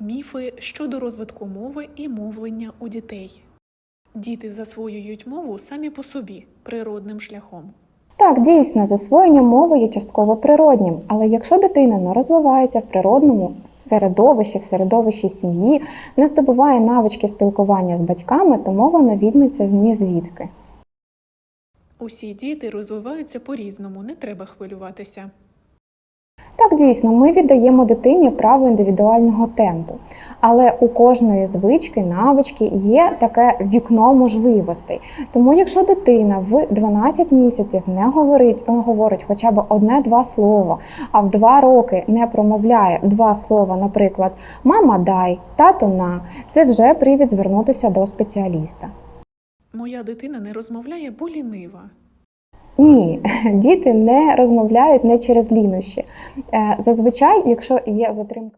Міфи щодо розвитку мови і мовлення у дітей. Діти засвоюють мову самі по собі природним шляхом. Так, дійсно, засвоєння мови є частково природнім, але якщо дитина не розвивається в природному середовищі, в середовищі сім'ї, не здобуває навички спілкування з батьками, то мова не відьметься з ні звідки. Усі діти розвиваються по-різному, не треба хвилюватися. Дійсно, ми віддаємо дитині право індивідуального темпу, але у кожної звички, навички є таке вікно можливостей. Тому, якщо дитина в 12 місяців не говорить, говорить хоча б одне-два слова, а в 2 роки не промовляє два слова, наприклад, мама дай, тато на, це вже привід звернутися до спеціаліста. Моя дитина не розмовляє, бо лінива. Ні, діти не розмовляють не через лінощі. Е, Зазвичай, якщо є затримка.